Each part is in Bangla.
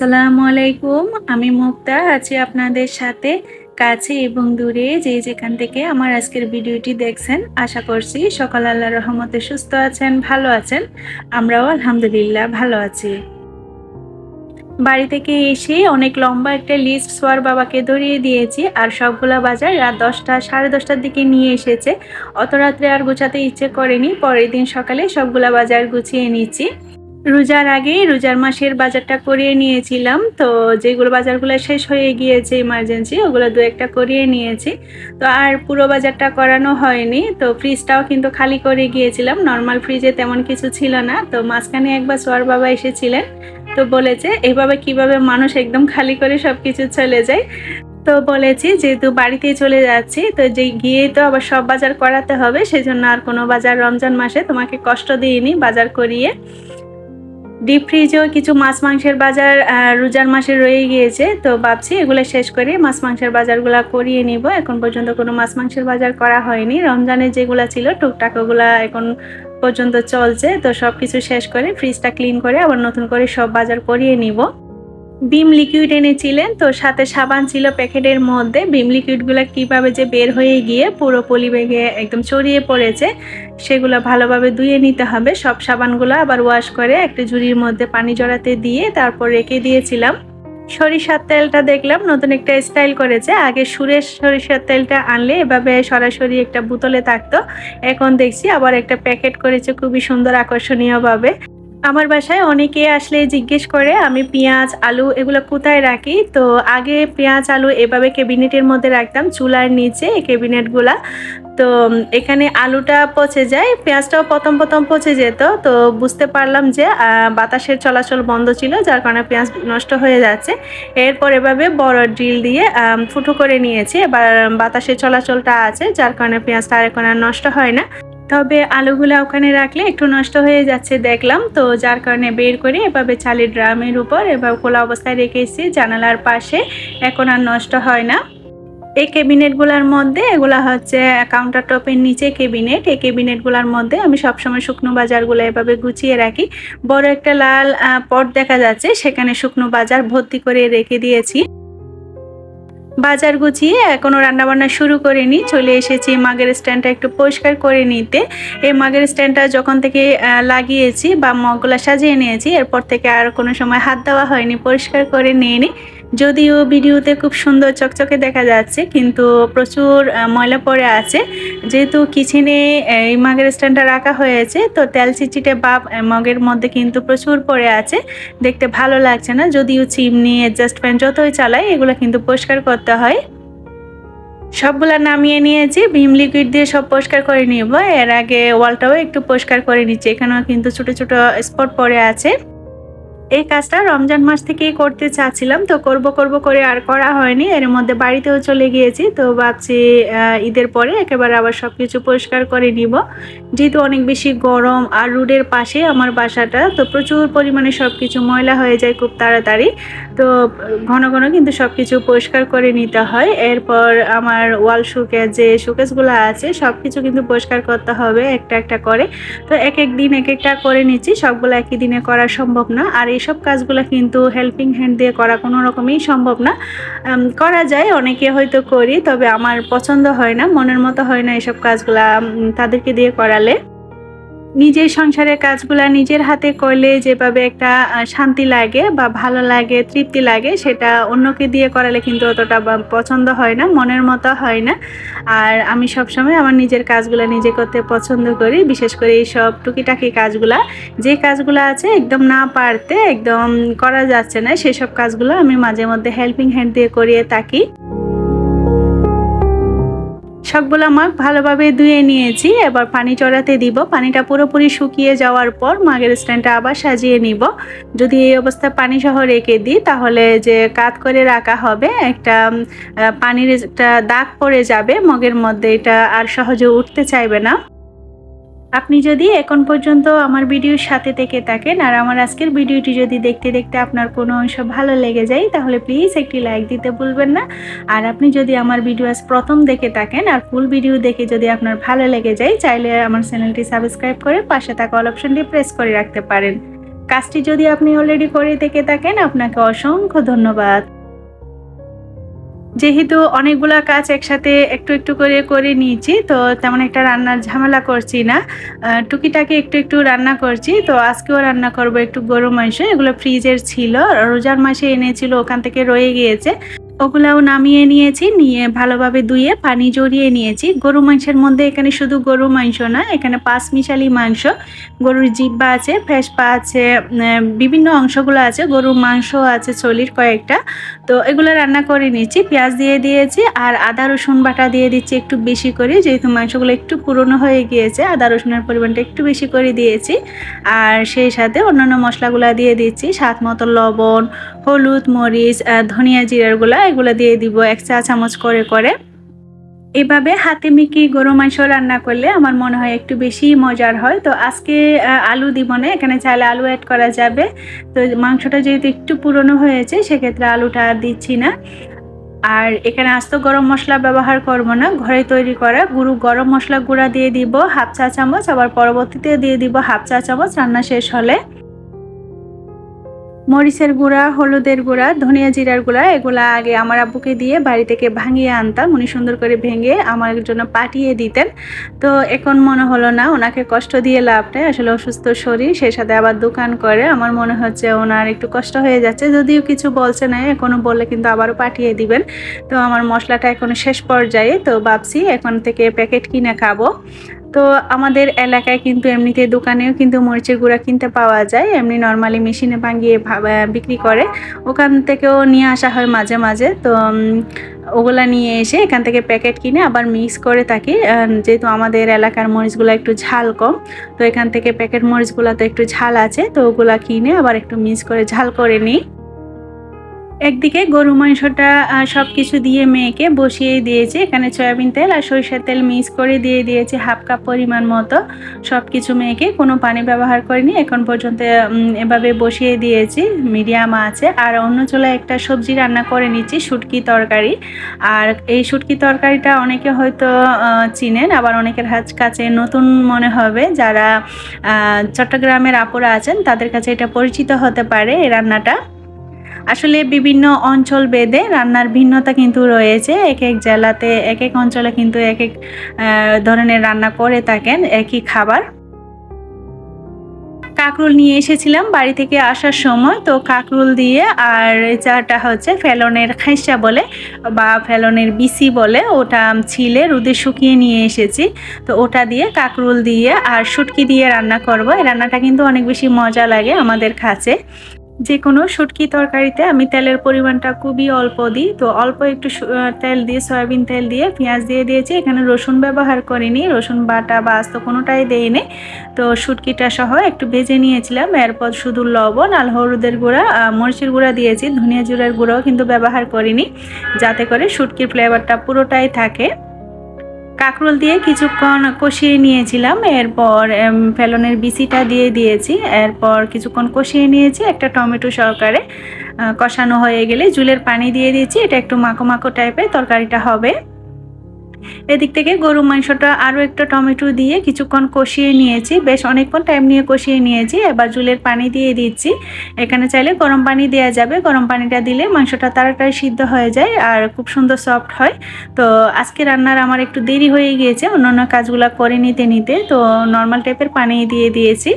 আসসালামু আলাইকুম। আমি মুক্তা, আছি আপনাদের সাথে কাছে এবং দূরে। যে যেখান থেকে আমার আজকের ভিডিওটি দেখছেন, আশা করছি সকাল আল্লাহ রহমতে সুস্থ আছেন, ভালো আছেন। আমরাও আলহামদুলিল্লাহ ভালো আছি। বাড়ি থেকে এসে অনেক লম্বা একটা লিস্ট সোয়ার বাবাকে ধরিয়ে দিয়েছি আর সবগুলা বাজার রাত দশটা, সাড়ে দশটার দিকে নিয়ে এসেছে। অত রাত্রে আর গোছাতে ইচ্ছে করেনি। পরের দিন সকালে সবগুলা বাজার গুছিয়ে নিচ্ছি। রোজার আগেই রোজার মাসের বাজারটা করিয়ে নিয়েছিলাম। তো যেগুলো বাজারগুলো শেষ হয়ে গিয়েছে ইমার্জেন্সি ওগুলো দু একটা করিয়ে নিয়েছি। তো আর পুরো বাজারটা করানো হয়নি। তো ফ্রিজটাও কিন্তু খালি করে গিয়েছিলাম। নর্মাল ফ্রিজে তেমন কিছু ছিল না। তো মাঝখানে একবার সোয়ার বাবা এসেছিলেন। তো বলেছে, এইভাবে কীভাবে মানুষ একদম খালি করে সব কিছু চলে যায়? তো বলেছি, যেহেতু বাড়িতে চলে যাচ্ছি, তো যে গিয়ে তো আবার সব বাজার করাতে হবে। সেজন্য আর কোনো বাজার রমজান মাসে তোমাকে কষ্ট দিইনি বাজার করিয়ে। ডিপ ফ্রিজেও কিছু মাছ মাংসের বাজার রোজার মাসে রয়ে গিয়েছে। তো ভাবছি এগুলো শেষ করে মাছ মাংসের বাজারগুলো করিয়ে নিব। এখন পর্যন্ত কোনো মাছ মাংসের বাজার করা হয়নি। রমজানের যেগুলো ছিল, টুকটাক ওগুলা এখন পর্যন্ত চলছে। তো সব কিছু শেষ করে ফ্রিজটা ক্লিন করে আবার নতুন করে সব বাজার করিয়ে নিব। বিম লিকুইড এনেছিলেন। তো সাথে সাবান ছিল প্যাকেটের মধ্যে। বিম লিকুইডগুলো কীভাবে যে বের হয়ে গিয়ে পুরো পলি ব্যাগে একদম ছড়িয়ে পড়েছে, সেগুলো ভালোভাবে ধুয়ে নিতে হবে। সব সাবানগুলো আবার ওয়াশ করে একটা ঝুড়ির মধ্যে পানি জড়াতে দিয়ে তারপর রেখে দিয়েছিলাম। সরিষার তেলটা দেখলাম, নতুন একটা স্টাইল করেছে। আগে সুরেশ সরিষার তেলটা আনলে এভাবে সরাসরি একটা বোতলে থাকতো। এখন দেখছি আবার একটা প্যাকেট করেছে খুবই সুন্দর আকর্ষণীয়ভাবে। আমার বাসায় অনেকে আসলে জিজ্ঞেস করে, আমি পেঁয়াজ, আলু এগুলো কোথায় রাখি? তো আগে পেঁয়াজ, আলু এভাবে ক্যাবিনেটের মধ্যে রাখতাম, চুলার নিচে এই ক্যাবিনেটগুলা। তো এখানে আলুটা পচে যায়, পেঁয়াজটাও প্রথম প্রথম পচে যেত। তো বুঝতে পারলাম যে বাতাসের চলাচল বন্ধ ছিল, যার কারণে পেঁয়াজ নষ্ট হয়ে যাচ্ছে। এরপর এভাবে বড় ড্রিল দিয়ে ফুটো করে নিয়েছি। এবার বাতাসের চলাচলটা আছে, যার কারণে পেঁয়াজটা আর এখন আর নষ্ট হয় না। তবে আলুগুলো ওখানে রাখলে একটু নষ্ট হয়ে যাচ্ছে দেখলাম। তো যার কারণে বের করে এভাবে চালের ড্রামের উপর এভাবে খোলা অবস্থায় রেখেছি জানালার পাশে। এখন আর নষ্ট হয় না। এই ক্যাবিনেটগুলোর মধ্যে এগুলা হচ্ছে কাউন্টার টপের নিচে ক্যাবিনেট। এই ক্যাবিনেটগুলোর মধ্যে আমি সবসময় শুকনো বাজারগুলো এভাবে গুছিয়ে রাখি। বড় একটা লাল পট দেখা যাচ্ছে, সেখানে শুকনো বাজার ভর্তি করে রেখে দিয়েছি। বাজার গুছিয়ে এখনও রান্নাবান্না শুরু করিনি। চলে এসেছি মাগের স্ট্যান্ডটা একটু পরিষ্কার করে নিতে। এই মাগের স্ট্যান্ডটা যখন থেকে লাগিয়েছি বা মগগুলা সাজিয়ে নিয়েছি, এরপর থেকে আর কোনো সময় হাত দেওয়া হয়নি, পরিষ্কার করে নিয়ে নি যদিও ভিডিওতে খুব সুন্দর চকচকে দেখা যাচ্ছে, কিন্তু প্রচুর ময়লা পড়ে আছে। যেহেতু কিচেনে এই মাগের স্ট্যান্ডটা রাখা হয়েছে, তো তেল চিচিটে বাপ মগের মধ্যে কিন্তু প্রচুর পড়ে আছে। দেখতে ভালো লাগছে না, যদিও চিমনি অ্যাডজাস্ট ফ্যান যতই চালাই, এগুলো কিন্তু পরিষ্কার করতে হয়। সবগুলা নামিয়ে নিয়েছি, ভীম লিকুইড দিয়ে সব পরিষ্কার করে নিব। এর আগে ওয়ালটাও একটু পরিষ্কার করে নিচ্ছি, এখানেও কিন্তু ছোট ছোট স্পট পড়ে আছে। এই কাজটা রমজান মাস থেকেই করতে চাচ্ছিলাম, তো করব করব করে আর করা হয়নি। এর মধ্যে বাড়িতেও চলে গিয়েছি, তো ভাবছি ঈদের পরে একেবারে আবার সব কিছু পরিষ্কার করে নিব। যেহেতু অনেক বেশি গরম আর রোডের পাশে আমার বাসাটা, তো প্রচুর পরিমাণে সব কিছু ময়লা হয়ে যায় খুব তাড়াতাড়ি। তো ঘন ঘন কিন্তু সব কিছু পরিষ্কার করে নিতে হয়। এরপর আমার ওয়াল শুকে যে শোকেসগুলো আছে সব কিছু কিন্তু পরিষ্কার করতে হবে একটা একটা করে। তো এক এক দিন এক একটা করে নিচ্ছি, সবগুলো একই দিনে করা সম্ভব না। আর এইসব কাজগুলো কিন্তু হেল্পিং হ্যান্ড দিয়ে করা কোনো রকমই সম্ভব না। করা যায়, অনেকে হয়তো করি, তবে আমার পছন্দ হয় না, মনের মতো হয় না এসব কাজগুলা তাদেরকে দিয়ে করালে। নিজের সংসারের কাজগুলো নিজের হাতে করলে যেভাবে একটা শান্তি লাগে বা ভালো লাগে, তৃপ্তি লাগে, সেটা অন্যকে দিয়ে করালে কিন্তু অতটা পছন্দ হয় না, মনের মতো হয় না। আর আমি সবসময় আমার নিজের কাজগুলো নিজে করতে পছন্দ করি, বিশেষ করে এই সব টুকিটাকি কাজগুলা। যে কাজগুলো আছে একদম না পারতে, একদম করা যাচ্ছে না, সেসব কাজগুলো আমি মাঝে মধ্যে হেল্পিং হ্যান্ড দিয়ে করিয়ে থাকি। সবগুলো মাগ ভালোভাবে ধুয়ে নিয়েছি। এবার পানি চড়াতে দিব। পানিটা পুরোপুরি শুকিয়ে যাওয়ার পর মাগের স্ট্যান্ডটা আবার সাজিয়ে নিব। যদি এই অবস্থায় পানি সহ রেখে দিই, তাহলে যে কাত করে রাখা হবে, একটা পানির একটা দাগ পড়ে যাবে। মগের মধ্যে এটা আর সহজে উঠতে চাইবে না। আপনি যদি এখন পর্যন্ত আমার ভিডিওর সাথে থেকে থাকেন আর আমার আজকের ভিডিওটি যদি দেখতে দেখতে আপনার কোনো অংশ ভালো লেগে যায়, তাহলে প্লিজ একটি লাইক দিতে ভুলবেন না। আর আপনি যদি আমার ভিডিও আজ প্রথম দেখে থাকেন আর ফুল ভিডিও দেখে যদি আপনার ভালো লেগে যায়, চাইলে আমার চ্যানেলটি সাবস্ক্রাইব করে পাশে থাকা অল অপশনটি প্রেস করে রাখতে পারেন। কাজটি যদি আপনি অলরেডি করে থেকে থাকেন, আপনাকে অসংখ্য ধন্যবাদ। যেহেতু অনেকগুলো কাজ একসাথে একটু একটু করে করে নিয়েছি, তো তেমন একটা রান্নার ঝামেলা করছি না। টুকিটাকে একটু একটু রান্না করছি, তো আজকেও রান্না করব একটু গরু মাংস, এগুলো ফ্রিজের ছিল। রোজার মাসে এনেছিল, ওখান থেকে রয়ে গিয়েছে। ওগুলাও নামিয়ে নিয়েছি, নিয়ে ভালোভাবে ধুয়ে পানি জড়িয়ে নিয়েছি। গরু মাংসের মধ্যে এখানে শুধু গরু মাংস না, এখানে পাঁচ মিশালি মাংস, গরুর জিব্বা আছে ফেসপা আছে বিভিন্ন অংশগুলো আছে, গরুর মাংস আছে চলির কয়েকটা। তো এগুলো রান্না করে নিচ্ছি, পেঁয়াজ দিয়ে দিয়েছি আর আদা, রসুন বাটা দিয়ে দিচ্ছি একটু বেশি করে, যেহেতু মাংসগুলো একটু পুরনো হয়ে গিয়েছে, আদা, রসুনের পরিমাণটা একটু বেশি করে দিয়েছি। আর সেই সাথে অন্যান্য মশলাগুলো দিয়ে দিচ্ছি, স্বাদ মতো লবণ, হলুদ, মরিচ ধনিয়া জিরারগুলা এগুলো দিয়ে দিব, এক চা চামচ করে করে। এভাবে হাতে মিকি গরু মাংস রান্না করলে আমার মনে হয় একটু বেশি মজার হয়। তো আজকে আলু দিব না, এখানে চাইলে আলু অ্যাড করা যাবে। তো মাংসটা যেহেতু একটু পুরনো হয়েছে, সেক্ষেত্রে আলুটা দিচ্ছি না। আর এখানে আস্ত গরম মশলা ব্যবহার করব না, ঘরে তৈরি করা গুরু গরম মশলা গুঁড়া দিয়ে দিব, হাফ চা চামচ, আবার পরবর্তীতে দিয়ে দিব হাফ চা চামচ, রান্না শেষ হলে। মরিচের গুঁড়া, হলুদের গুঁড়া, ধনিয়া জিরার গুঁড়া, এগুলা আগে আমার আব্বুকে দিয়ে বাড়ি থেকে ভাঙিয়ে আনতাম। উনি সুন্দর করে ভেঙে আমার জন্য পাঠিয়ে দিতেন। তো এখন মনে হলো না, ওনাকে কষ্ট দিয়ে লাভ নেই, আসলে অসুস্থ শরীর, সেই সাথে আবার দোকান করে। আমার মনে হচ্ছে ওনার একটু কষ্ট হয়ে যাচ্ছে, যদিও কিছু বলছে না, এখনও বললে কিন্তু আবারও পাঠিয়ে দিবেন। তো আমার মশলাটা এখনও শেষ পর্যায়ে, তো ভাবছি এখন থেকে প্যাকেট কিনে খাব। তো আমাদের এলাকায় কিন্তু এমনিতে দোকানেও কিন্তু মরিচের গুঁড়া কিনতে পাওয়া যায়। এমনি নর্মালি মেশিনে ভাঙিয়ে বিক্রি করে। ওখান থেকেও নিয়ে আসা হয় মাঝে মাঝে। তো ওগুলা নিয়ে এসে এখান থেকে প্যাকেট কিনে আবার মিক্স করে থাকি। যেহেতু আমাদের এলাকার মরিচগুলো একটু ঝাল কম, তো এখান থেকে প্যাকেট মরিচগুলো তো একটু ঝাল আছে। তো ওগুলা কিনে আবার একটু মিক্স করে ঝাল করে নিই। একদিকে গরু মাংসটা সব কিছু দিয়ে মেয়েকে বসিয়ে দিয়েছি। এখানে সয়াবিন তেল আর সরিষার তেল মিক্স করে দিয়ে দিয়েছি হাফ কাপ পরিমাণ মতো। সব কিছু মেয়েকে কোনো পানি ব্যবহার করিনি। এখন পর্যন্ত এভাবে বসিয়ে দিয়েছি। মিডিয়াম আছে। আর অন্য চুলায় একটা সবজি রান্না করে নিচ্ছি, শুটকি তরকারি। আর এই শুটকি তরকারিটা অনেকে হয়তো চিনেন, আবার অনেকের কাছে নতুন মনে হবে। যারা চট্টগ্রামের আপুরা আছেন, তাদের কাছে এটা পরিচিত হতে পারে এই রান্নাটা। আসলে বিভিন্ন অঞ্চল ভেদে রান্নার ভিন্নতা কিন্তু রয়েছে। এক এক জেলাতে এক এক অঞ্চলে কিন্তু এক এক ধরনের রান্না করে থাকেন একই খাবার। কাকরুল নিয়ে এসেছিলাম বাড়ি থেকে আসার সময়। তো কাকরুল দিয়ে আর চাটা হচ্ছে ফেলনের খাইসা বলে বা ফেলনের বিসি বলে। ওটা ছিলে রুদে শুকিয়ে নিয়ে এসেছি। তো ওটা দিয়ে কাকরুল দিয়ে আর শুটকি দিয়ে রান্না করব। এই রান্নাটা কিন্তু অনেক বেশি মজা লাগে আমাদের কাছে। যে কোনো শুটকি তরকারিতে আমি তেলের পরিমাণটা খুবই অল্প দিই। তো অল্প একটু তেল দিয়ে, সয়াবিন তেল দিয়ে পেঁয়াজ দিয়ে দিয়েছি। এখানে রসুন ব্যবহার করিনি, রসুন, বাটা বা আস্ত কোনোটাই দেইনি। তো শুটকিটা সহ একটু ভেজে নিয়েছিলাম। এরপর শুধু লবণ আর হলুদের গুঁড়া মরিচের গুঁড়া দিয়েছি। ধনিয়া জিরার গুঁড়াও কিন্তু ব্যবহার করিনি, যাতে করে শুটকির ফ্লেভারটা পুরোটাই থাকে। কাঁকরোল দিয়ে কিছুক্ষণ কষিয়ে নিয়েছিলাম। এরপর ফেলনের বিসিটা দিয়ে দিয়েছি। এরপর কিছুক্ষণ কষিয়ে নিয়েছি একটা টমেটো সহকারে কষানো হয়ে গেলে জুলের পানি দিয়ে দিয়েছি। এটা একটু মাখো মাখো টাইপের তরকারিটা হবে। এদিক থেকে গরু মাংসটা আরও একটা টমেটো দিয়ে কিছুক্ষণ কষিয়ে নিয়েছি। বেশ অনেকক্ষণ টাইম নিয়ে কষিয়ে নিয়েছি। এবার জুলের পানি দিয়ে দিচ্ছি। এখানে চাইলে গরম পানি দেওয়া যাবে। গরম পানিটা দিলে মাংসটা তাড়াতাড়ি সিদ্ধ হয়ে যায় আর খুব সুন্দর সফট হয়। তো আজকে রান্নার আমার একটু দেরি হয়ে গিয়েছে। অন্যান্য কাজগুলো করে নিতে নিতে। তো নর্মাল টাইপের পানি দিয়ে দিয়েছি।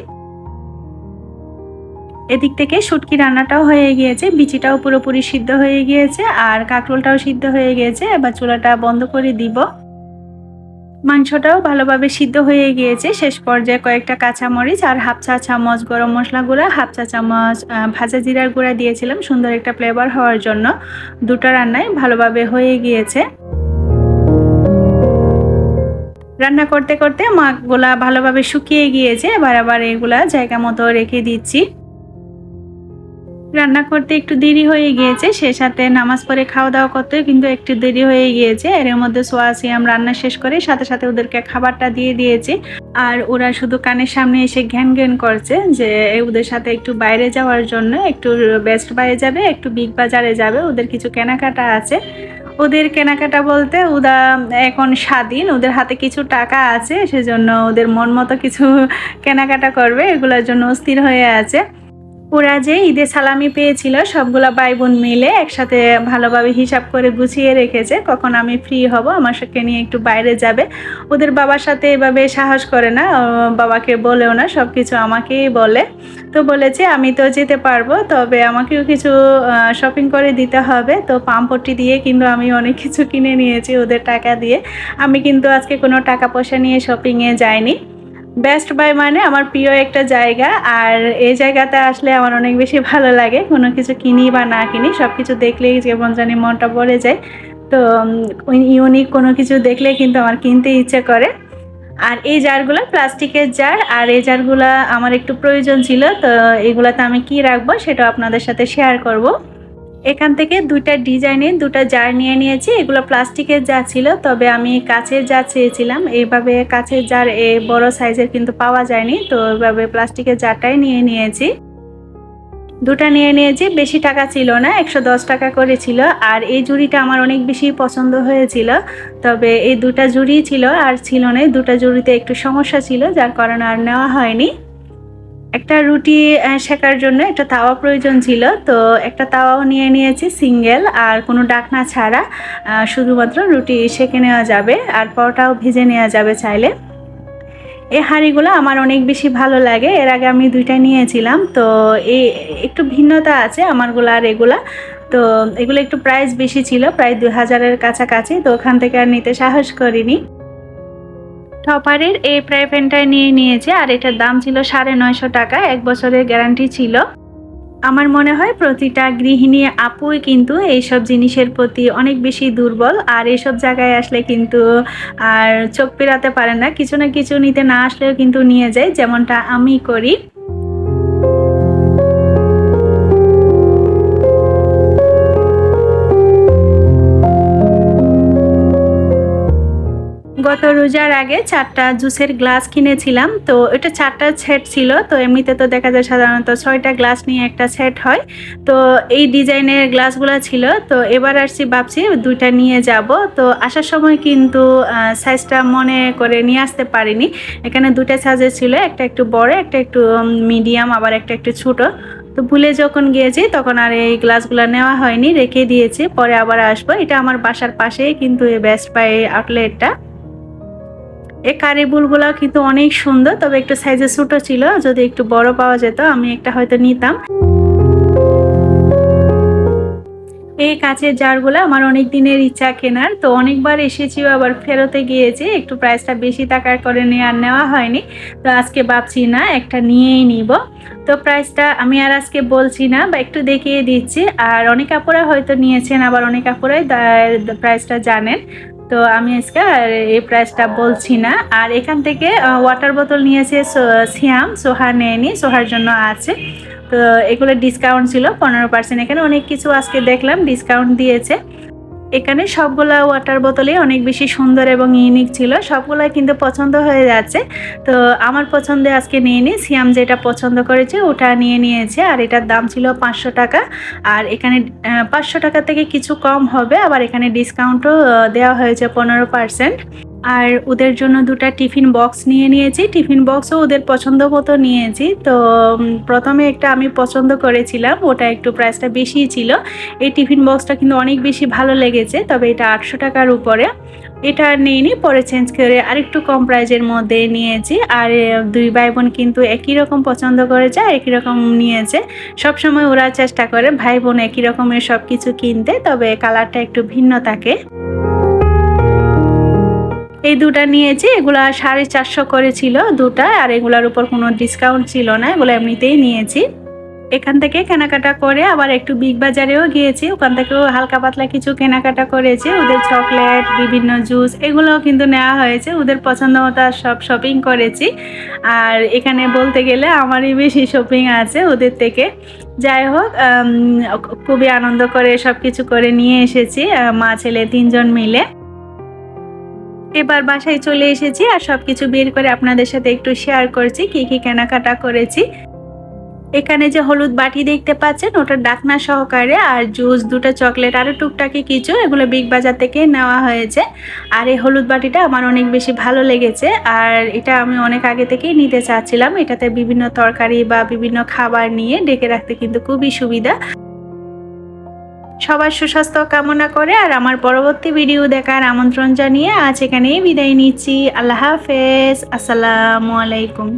এদিক থেকে শুটকি রান্নাটাও হয়ে গিয়েছে, বিচিটাও পুরোপুরি সিদ্ধ হয়ে গিয়েছে, আর কাঁকরোলটাও সিদ্ধ হয়ে গিয়েছে, এবার চুলাটা বন্ধ করে দিব। মাংসটাও ভালোভাবে সিদ্ধ হয়ে গিয়েছে, শেষ পর্যায়ে কয়েকটা কাঁচামরিচ আর হাফ চা চামচ গরম মশলা গুঁড়া, হাফ চা চামচ ভাজা জিরার গুঁড়া দিয়েছিলাম, সুন্দর একটা ফ্লেভার হওয়ার জন্য। দুটো রান্নাই ভালোভাবে হয়ে গিয়েছে। রান্না করতে করতে মাছগুলা ভালোভাবে শুকিয়ে গিয়েছে, এবার আবার এগুলা জায়গা মতো রেখে দিচ্ছি। রান্না করতে একটু দেরি হয়ে গিয়েছে, সে সাথে নামাজ পড়ে খাওয়া দাওয়া করতে কিন্তু একটু দেরি হয়ে গিয়েছে। এর মধ্যে সোয়াসিয়াম রান্না শেষ করে সাথে সাথে ওদেরকে খাবারটা দিয়ে দিয়েছি। আর ওরা শুধু কানের সামনে এসে ঘ্যান ঘ্যান করছে যে, ওদের সাথে একটু বাইরে যাওয়ার জন্য একটু বেস্ট বাইরে যাবে, একটু বিগ বাজারে যাবে, ওদের কিছু কেনাকাটা আছে। ওদের কেনাকাটা বলতে ওরা এখন স্বাধীন, ওদের হাতে কিছু টাকা আছে, সেজন্য ওদের মন মতো কিছু কেনাকাটা করবে, এগুলোর জন্য অস্থির হয়ে আছে। ওরা যে ঈদে সালামি পেয়েছিল, সবগুলা ভাই বোন মিলে একসাথে ভালোভাবে হিসাব করে গুছিয়ে রেখেছে। কখন আমি ফ্রি হব, আমার সাথে নিয়ে একটু বাইরে যাবে। ওদের বাবার সাথে এভাবে সাহস করে না বাবাকে বলেও না সব কিছু আমাকেই বলে। তো বলেছে, আমি তো যেতে পারব, তবে আমাকেও কিছু শপিং করে দিতে হবে। তো পাম্পটি দিয়ে কিন্তু আমি অনেক কিছু কিনে নিয়েছি ওদের টাকা দিয়ে। আমি কিন্তু আজকে কোনো টাকা পয়সা নিয়ে শপিংয়ে যাইনি। বেস্ট বাই মানে আমার প্রিয় একটা জায়গা। আর এই জায়গাতে আসলে আমার অনেক বেশি ভালো লাগে। কোনো কিছু কিনি বা না কিনি সব কিছু দেখলেই যেমন জানি মনটা ভরে যায়। তো ইউনিক কোনো কিছু দেখলে কিন্তু আমার কিনতে ইচ্ছে করে। আর এই জারগুলো প্লাস্টিকের জার। আর এই জারগুলো আমার একটু প্রয়োজন ছিল, তো এগুলাতে আমি কি রাখব সেটা আপনাদের সাথে শেয়ার করব। এখান থেকে দুইটা ডিজাইনের দুটা জার নিয়ে নিয়েছি। এগুলো প্লাস্টিকের যা ছিল, তবে আমি কাছের যা চেয়েছিলাম। এইভাবে কাছের জার এ বড় সাইজের কিন্তু পাওয়া যায়নি, তো এইভাবে প্লাস্টিকের জারটাই নিয়ে নিয়েছি। দুটা নিয়ে নিয়েছি, বেশি টাকা ছিল না, একশো দশ টাকা করে ছিল। আর এই জুড়িটা আমার অনেক বেশি পছন্দ হয়েছিল, তবে এই দুটা জুড়ি ছিল আর ছিল না। দুটা জুড়িতে একটু সমস্যা ছিল, যার কারণে আর নেওয়া হয়নি। একটা রুটি শেখার জন্য একটা তাওয়া প্রয়োজন ছিল। তো একটা তাওয়াও নিয়ে নিয়েছি, সিঙ্গেল, আর কোনো ডাকনা ছাড়া শুধুমাত্র রুটি সেঁকে নেওয়া যাবে, আর পরটাও ভেজে নেওয়া যাবে চাইলে। এই হাঁড়িগুলো আমার অনেক বেশি ভালো লাগে, এর আগে আমি দুইটা নিয়েছিলাম। তো এই একটু ভিন্নতা আছে আমারগুলো আর এগুলা। তো এগুলো একটু প্রাইস বেশি ছিল, প্রায় দুই হাজারের কাছাকাছি, তো ওখান থেকে আর নিতে সাহস করিনি। টপারের এই ফ্রাই প্যানটা নিয়ে নিয়েছে আর এটার দাম ছিল সাড়ে নয়শো টাকা, এক বছরের গ্যারান্টি ছিল। আমার মনে হয় প্রতিটা গৃহিণী আপুই কিন্তু এইসব জিনিসের প্রতি অনেক বেশি দুর্বল আর এইসব জায়গায় আসলে কিন্তু আর চোখ পেরাতে পারে না। কিছু না কিছু নিতে না আসলেও কিন্তু নিয়ে যায়, যেমনটা আমি করি। গত রোজার আগে চারটা জুসের গ্লাস কিনেছিলাম। তো এটা চারটা সেট ছিল, তো এমনিতে তো দেখা যায় সাধারণত ছয়টা গ্লাস নিয়ে একটা সেট হয়। তো এই ডিজাইনের গ্লাসগুলো ছিল, তো এবার আসছি ভাবছি দুইটা নিয়ে যাব। তো আসার সময় কিন্তু সাইজটা মনে করে নিয়ে আসতে পারিনি। এখানে দুটা সাইজের ছিল, একটা একটু বড়, একটা একটু মিডিয়াম আবার একটা একটু ছোটো। তো ভুলে যখন গিয়েছি, তখন আর এই গ্লাসগুলো নেওয়া হয়নি, রেখে দিয়েছি, পরে আবার আসব। এটা আমার বাসার পাশেই কিন্তু এই বেস্ট বাই আউটলেটটা এই কারিবুলগুলো কিন্তু অনেক সুন্দর, তবে একটু সাইজে ছোটো ছিল, যদি একটু বড় পাওয়া যেত, আমি একটা হয়তো নিতাম। এই কাঁচের জারগুলো আমার অনেক দিনের ইচ্ছা কেনার, তো অনেকবার এসেছিও আবার ফেরতে গিয়েছি, একটু প্রাইসটা বেশি টাকার করে নিয়ে আর নেওয়া হয়নি। তো আজকে ভাবছি, না, একটা নিয়েই নিব। তো প্রাইসটা আমি আর আজকে বলছি না, বা একটু দেখিয়ে দিচ্ছি। আর অনেক কাপড়া হয়তো নিয়েছেন, আবার অনেক কাপড়াই প্রাইসটা জানেন। তো আমি আজকে এই প্রাইসটা বলছি না। আর এখান থেকে ওয়াটার বোতল নিয়েছে সিয়াম, সোহা নেয়নি, সোহার জন্য আছে। তো এগুলো ডিসকাউন্ট ছিল, পনেরো পার্সেন্ট এখানে। অনেক কিছু আজকে দেখলাম ডিসকাউন্ট দিয়েছে। এখানে সবগুলা ওয়াটার বোতলই অনেক বেশি সুন্দর এবং ইউনিক ছিল। সবগুলাই কিন্তু পছন্দ হয়ে যাচ্ছে। তো আমার পছন্দে আজকে নিয়ে নিই সিয়াম যেটা পছন্দ করেছে ওটা নিয়ে নিয়েছে আর এটার দাম ছিল পাঁচশো টাকা। আর এখানে পাঁচশো টাকা থেকে কিছু কম হবে। আবার এখানে ডিসকাউন্টও দেওয়া হয়েছে পনেরো পার্সেন্ট আর ওদের জন্য দুটা টিফিন বক্স নিয়ে নিয়েছি। টিফিন বক্সও ওদের পছন্দ মতো নিয়েছি। তো প্রথমে একটা আমি পছন্দ করেছিলাম, ওটা একটু প্রাইসটা বেশিই ছিল। এই টিফিন বক্সটা কিন্তু অনেক বেশি ভালো লেগেছে, তবে এটা আটশো টাকার উপরে। এটা নিইনি, পরে চেঞ্জ করে আরেকটু কম প্রাইজের মধ্যে নিয়েছি। আর দুই ভাই বোন কিন্তু একই রকম পছন্দ করেছে, আর একই রকম নিয়েছে। সবসময় ওরা চেষ্টা করে ভাই বোন একই রকমের সব কিছু কিনতে, তবে কালারটা একটু ভিন্ন থাকে। এই দুটা নিয়েছি, এগুলা সাড়ে চারশো করেছিল দুটা, আর এগুলার উপর কোনো ডিসকাউন্ট ছিল না, এগুলো এমনিতেই নিয়েছি। এখান থেকে কেনাকাটা করে আবার একটু বিগ বাজারেও গিয়েছি, ওখান থেকেও হালকা পাতলা কিছু কেনাকাটা করেছি, ওদের চকলেট বিভিন্ন জুস এগুলোও কিন্তু নেওয়া হয়েছে, ওদের পছন্দ মতো সব শপিং করেছি। আর এখানে বলতে গেলে আমারই বেশি শপিং আছে ওদের থেকে। যাই হোক খুবই আনন্দ করে সব কিছু করে নিয়ে এসেছি মা ছেলে তিনজন মিলে। এবার বাসায় চলে এসেছি আর সব কিছু বের করে আপনাদের সাথে একটু শেয়ার করছি, কি কি কেনাকাটা করেছি। এখানে যে হলুদ বাটি দেখতে পাচ্ছেন ওটা ডাকনা সহকারে আর জুস, দুটো চকলেট আরও টুকটাকি কিছু এগুলো বিগ বাজার থেকে নেওয়া হয়েছে। আর এই হলুদ বাটিটা আমার অনেক বেশি ভালো লেগেছে আর এটা আমি অনেক আগে থেকেই নিতে চাচ্ছিলাম। এটাতে বিভিন্ন তরকারি বা বিভিন্ন খাবার নিয়ে ডেকে রাখতে কিন্তু খুবই সুবিধা। সবার সুস্বাস্থ্য কামনা করে আর আমার পরবর্তী ভিডিও দেখার আমন্ত্রণ জানিয়ে আজ এখানেই বিদায় নিচ্ছি। আল্লাহ হাফেজ। আসসালামু আলাইকুম।